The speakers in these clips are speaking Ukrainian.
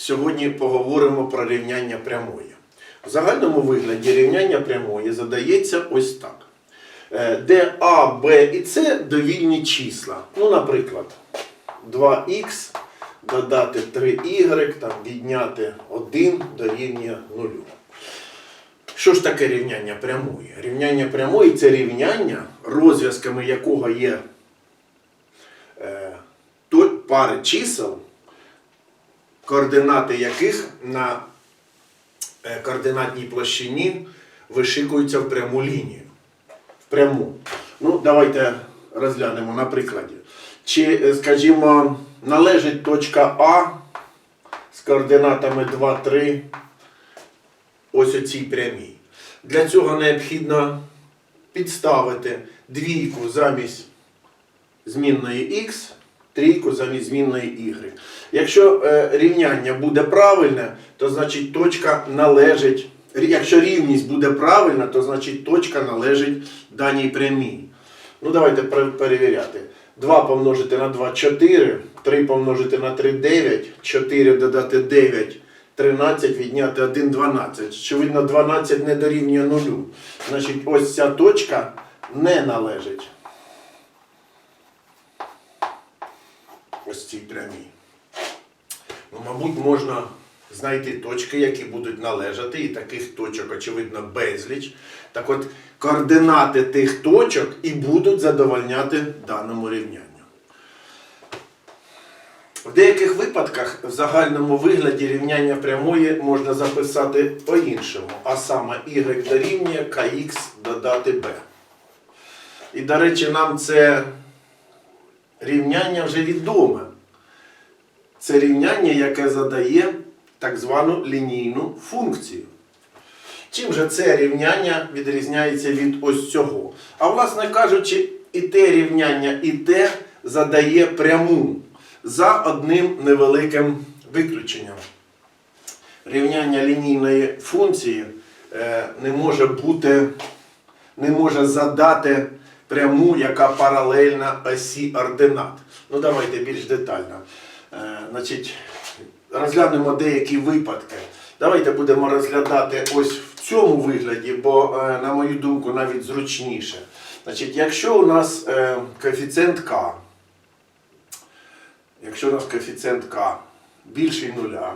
Сьогодні поговоримо про рівняння прямої. В загальному вигляді рівняння прямої задається ось так. Е, Де А, Б і С довільні числа. Ну, наприклад, 2х додати 3y, там, відняти 1 дорівнює 0. Що ж таке рівняння прямої? Рівняння прямої це рівняння, розв'язками якого є е, пари чисел, координати яких на е, координатній площині вишикуються в пряму лінію. В пряму. Ну, давайте розглянемо на прикладі. Чи, е, скажімо, належить точка А з координатами 2, 3 ось оцій прямій. Для цього необхідно підставити двійку замість змінної х, трійку замість змінної y. Якщо е, рівняння буде правильне, то значить точка належить. Якщо рівність буде правильна, то значить точка належить даній прямій. Ну давайте перевіряти. 2 помножити на 2 4, 3 помножити на 3 9, 4 додати 9, 13 відняти 1 12. Очевидно, 12 не дорівнює нулю. Значить, ось ця точка не належить. Прямій. Ну, мабуть, можна знайти точки, які будуть належати, і таких точок, очевидно, безліч. Так от, координати тих точок і будуть задовольняти даному рівнянню. В деяких випадках в загальному вигляді рівняння прямої можна записати по-іншому, а саме y дорівнює kx додати b. І, до речі, нам це рівняння вже відоме. Це рівняння, яке задає так звану лінійну функцію. Чим же це рівняння відрізняється від ось цього? А власне кажучи, і те рівняння, і те задає пряму за одним невеликим виключенням. Рівняння лінійної функції е, не може бути, не може задати пряму, яка паралельна осі ординат. Ну давайте більш детально. Е, значить, розглянемо деякі випадки. Давайте будемо розглядати ось в цьому вигляді, бо, е, на мою думку, навіть зручніше. Значить, якщо у нас е, коефіцієнт k, якщо у нас коефіцієнт k більший нуля,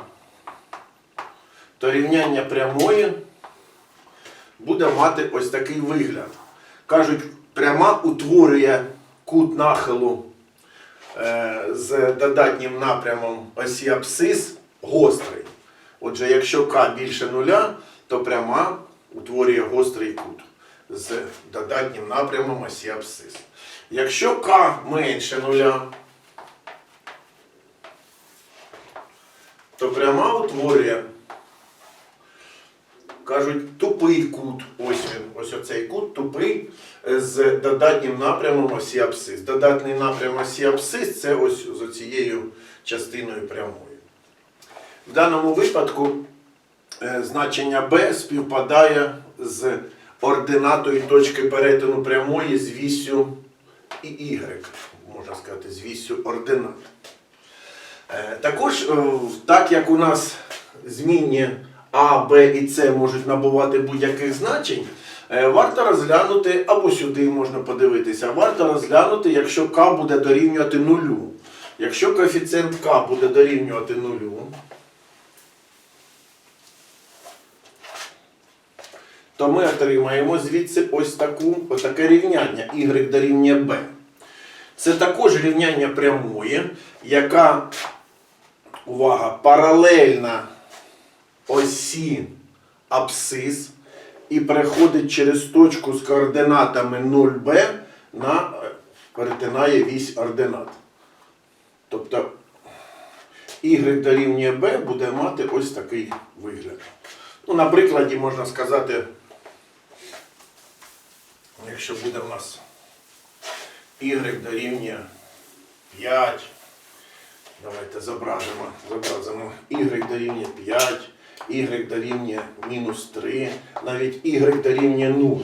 то рівняння прямої буде мати ось такий вигляд. Кажуть, пряма утворює кут нахилу з додатнім напрямом осі абсцис гострий. Отже, якщо К більше нуля, то пряма утворює гострий кут з додатнім напрямом осі абсцис. Якщо К менше нуля, то пряма утворює, кажуть, тупий кут. Ось він, ось оцей кут тупий е, з додатнім напрямом осі абсцис. Додатний напрям осі абсцис це ось з оцією частиною прямої. В даному випадку е, значення b співпадає з ординатою точки перетину прямої з вісю і y, можна сказати, з вісю ординат. Е, Також, так як у нас змінні А, Б і С можуть набувати будь-яких значень, варто розглянути, або сюди можна подивитися, варто розглянути, якщо К буде дорівнювати нулю. Якщо коефіцієнт К буде дорівнювати нулю, то ми отримаємо звідси ось таку, таке рівняння y дорівнює b. Це також рівняння прямої, яка, увага, паралельна осі абсцис і переходить через точку з координатами 0b на е, перетинає вісь ординат. Тобто y дорівнює b буде мати ось такий вигляд. Ну, на прикладі можна сказати, якщо буде в нас y дорівнює 5, давайте зобразимо, зобразимо y дорівнює 5, y дорівнює мінус 3, навіть y дорівнює 0.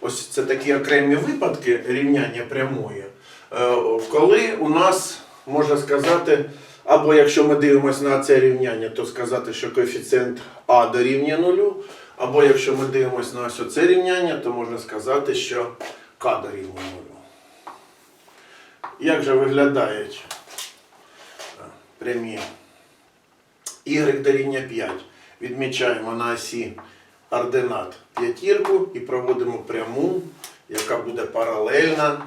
Ось це такі окремі випадки рівняння прямої, е, коли у нас, можна сказати, Або якщо ми дивимося на це рівняння, то сказати, що коефіцієнт А дорівнює нулю. Або якщо ми дивимося на ось це рівняння, то можна сказати, що К дорівнює нулю. Як же виглядають е, прямі y дорівнює 5? Відмічаємо на осі ординат п'ятірку і проводимо пряму, яка буде паралельна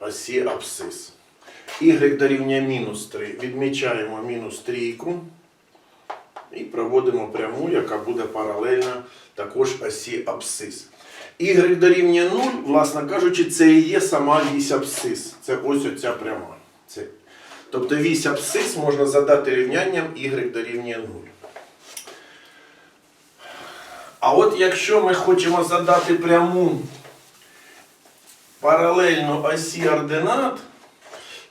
осі абсцис. Y дорівнює мінус 3. Відмічаємо мінус трійку і проводимо пряму, яка буде паралельна також осі абсцис. Y дорівнює 0, власне кажучи, це і є сама вісь абсцис. Це ось оця пряма. Це. Тобто вісь абсцис можна задати рівнянням y дорівнює 0. А от якщо ми хочемо задати пряму паралельно осі ординат,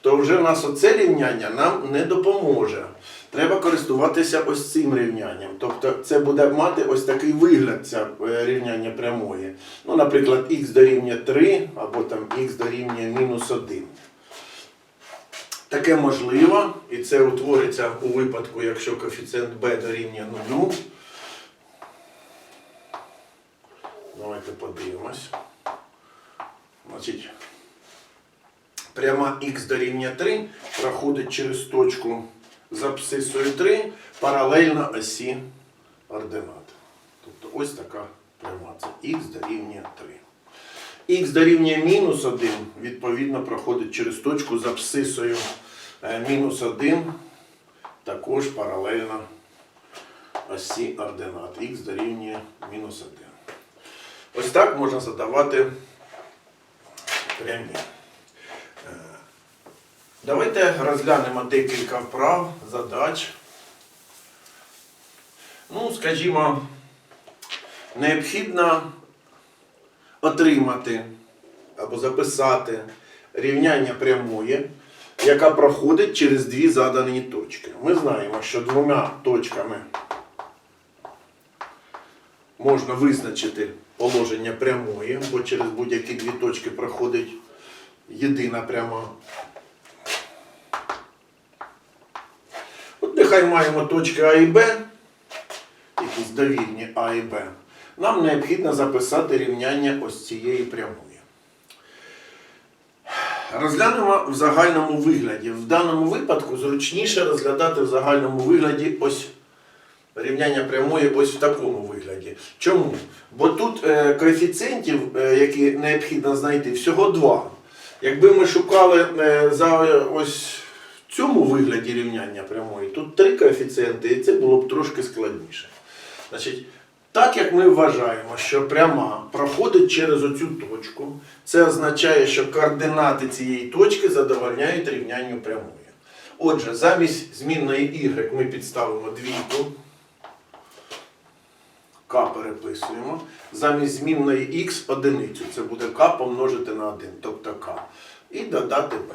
то вже в нас оце рівняння нам не допоможе. Треба користуватися ось цим рівнянням. Тобто це буде мати ось такий вигляд ця е, рівняння прямої. Ну, наприклад, х дорівнює 3 або там х дорівнює мінус 1. Таке можливо, і це утвориться у випадку, якщо коефіцієнт b дорівнює 0. Давайте подивимось. Значить, пряма х дорівнює 3 проходить через точку з абсцисою 3 паралельно осі ординат. Тобто ось така пряма. Це х дорівнює 3. Х дорівнює мінус 1, відповідно, проходить через точку з абсцисою е, мінус 1, також паралельно осі ординат. Х дорівнює мінус 1. Ось так можна задавати прямі. Е, Давайте розглянемо декілька вправ, задач. Ну, скажімо, необхідно отримати або записати рівняння прямої, яка проходить через дві задані точки. Ми знаємо, що двома точками можна визначити положення прямої, бо через будь-які дві точки проходить єдина пряма. От нехай маємо точки А і Б, якісь довільні А і Б. Нам необхідно записати рівняння ось цієї прямої. Розглянемо в загальному вигляді. В даному випадку зручніше розглядати в загальному вигляді ось рівняння прямої ось в такому вигляді. Чому? Бо тут е, коефіцієнтів, е, які необхідно знайти, всього два. Якби ми шукали е, за ось в цьому вигляді рівняння прямої, тут три коефіцієнти, і це було б трошки складніше. Значить, так як ми вважаємо, що пряма проходить через оцю точку, це означає, що координати цієї точки задовольняють рівнянню прямої. Отже, замість змінної y ми підставимо двійку. К переписуємо. Замість змінної х одиницю. Це буде К помножити на 1, тобто К. І додати b.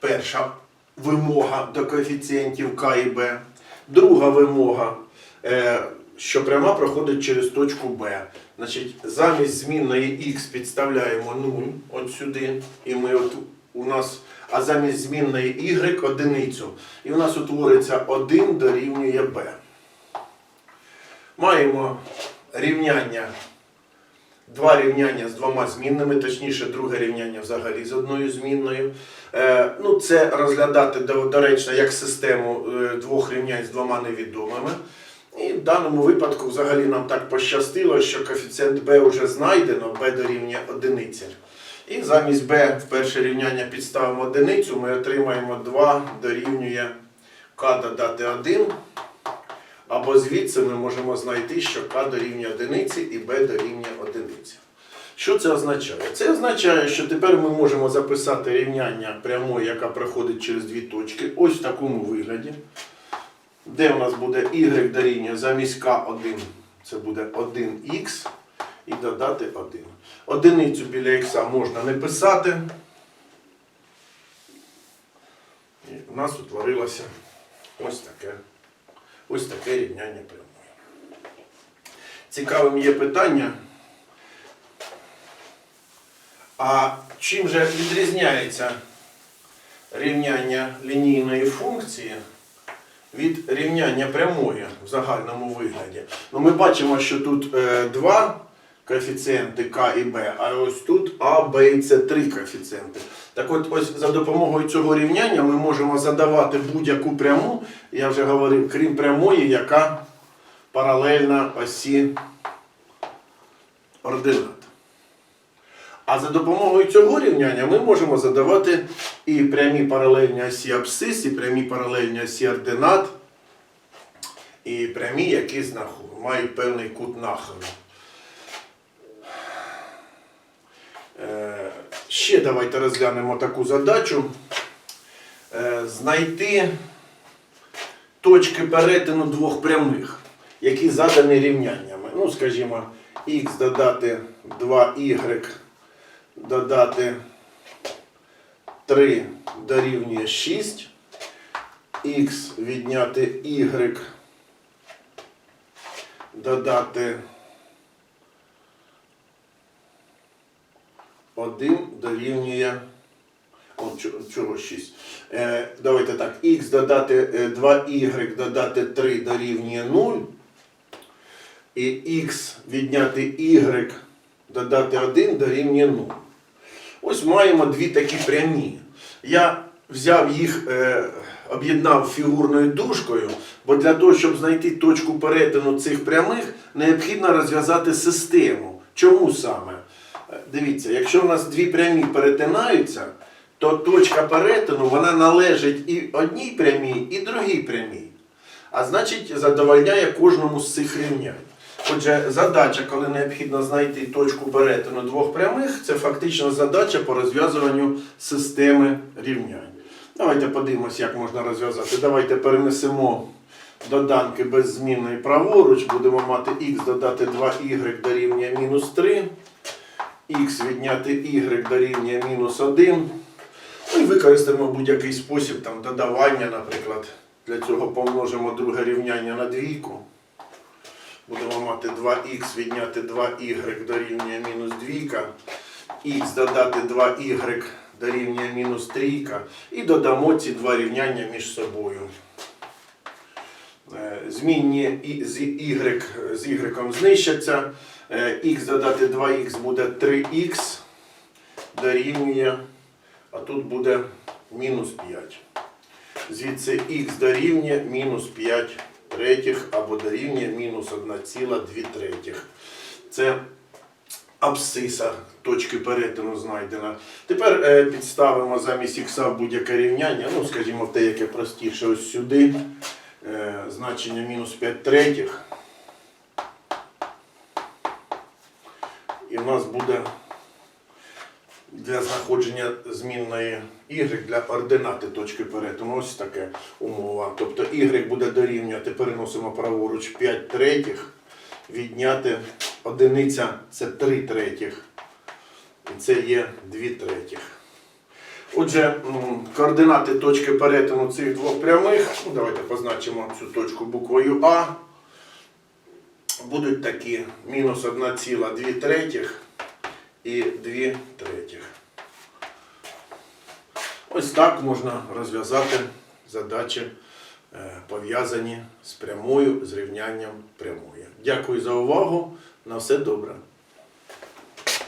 Перша вимога до коефіцієнтів К і Б. Друга вимога, е, що пряма проходить через точку Б. Значить, замість змінної х підставляємо 0 от сюди. І ми от у нас, а замість змінної y одиницю. І у нас утвориться 1 дорівнює b. Маємо рівняння, два рівняння з двома змінними, точніше, друге рівняння взагалі з одною змінною. Е, ну, це розглядати доречно як систему е, двох рівнянь з двома невідомими. І в даному випадку взагалі нам так пощастило, що коефіцієнт b вже знайдено, b дорівнює одиниці. І замість b в перше рівняння підставимо одиницю, ми отримаємо 2 дорівнює k додати 1. Або звідси ми можемо знайти, що k дорівнює одиниці і b дорівнює одиниці. Що це означає? Це означає, що тепер ми можемо записати рівняння прямої, яка проходить через дві точки, ось в такому вигляді. Де у нас буде y дорівнює замість k1, це буде 1х і додати 1. Одиницю біля х можна не писати. І у нас утворилося ось таке, ось таке рівняння прямої. Цікавим є питання. А чим же відрізняється рівняння лінійної функції від рівняння прямої в загальному вигляді. Ну, ми бачимо, що тут е, два коефіцієнти К і Б, а ось тут А, Б і С три коефіцієнти. Так от, ось за допомогою цього рівняння ми можемо задавати будь-яку пряму, я вже говорив, крім прямої, яка паралельна осі ординат. А за допомогою цього рівняння ми можемо задавати і прямі паралельні осі абсцис, і прямі паралельні осі ординат, і прямі, які знаху- мають певний кут нахилу. Е, Ще давайте розглянемо таку задачу. Е, Знайти точки перетину двох прямих, які задані рівняннями. Ну, скажімо, х додати 2y додати 3 дорівнює 6, х відняти y додати 1 дорівнює. О, чо- чого 6? Е, давайте так. х додати е, 2y додати 3 дорівнює 0. І х відняти y додати 1 дорівнює 0. Ось маємо дві такі прямі. Я взяв їх, е, об'єднав фігурною дужкою, бо для того, щоб знайти точку перетину цих прямих, необхідно розв'язати систему. Чому саме? Дивіться, якщо в нас дві прямі перетинаються, то точка перетину вона належить і одній прямій, і другій прямій. А значить, задовольняє кожному з цих рівнянь. Отже, задача, коли необхідно знайти точку перетину двох прямих, це фактично задача по розв'язуванню системи рівнянь. Давайте подивимося, як можна розв'язати. Давайте перенесемо доданки без змінної праворуч. Будемо мати х додати 2y дорівнює мінус 3, х відняти y дорівнює мінус 1. Ну і використаємо будь-який спосіб там, додавання, наприклад. Для цього помножимо друге рівняння на двійку. Будемо мати 2х відняти 2y дорівнює мінус 2, х додати 2y дорівнює мінус 3 і додамо ці два рівняння між собою. Е, Змінні з y з y знищаться. Е, х додати 2х буде 3х дорівнює, а тут буде мінус 5. Звідси х дорівнює мінус 5 третіх або дорівнює мінус 1,2 третіх. Це абсциса точки перетину знайдена. Тепер е, підставимо замість х будь-яке рівняння, ну, скажімо, те, яке простіше, ось сюди. Е, значення мінус 5 третіх. І в нас буде для знаходження змінної y для ординати точки перетину. Ось таке умова. Тобто y буде дорівнювати, переносимо праворуч 5 третіх, відняти одиниця це 3 третіх. Це є 2 третіх. Отже, координати точки перетину цих двох прямих, ну, давайте позначимо цю точку буквою А, будуть такі мінус 1,2 третіх і 2 третіх. Ось так можна розв'язати задачі, е, пов'язані з прямою, з рівнянням прямої. Дякую за увагу. На все добре.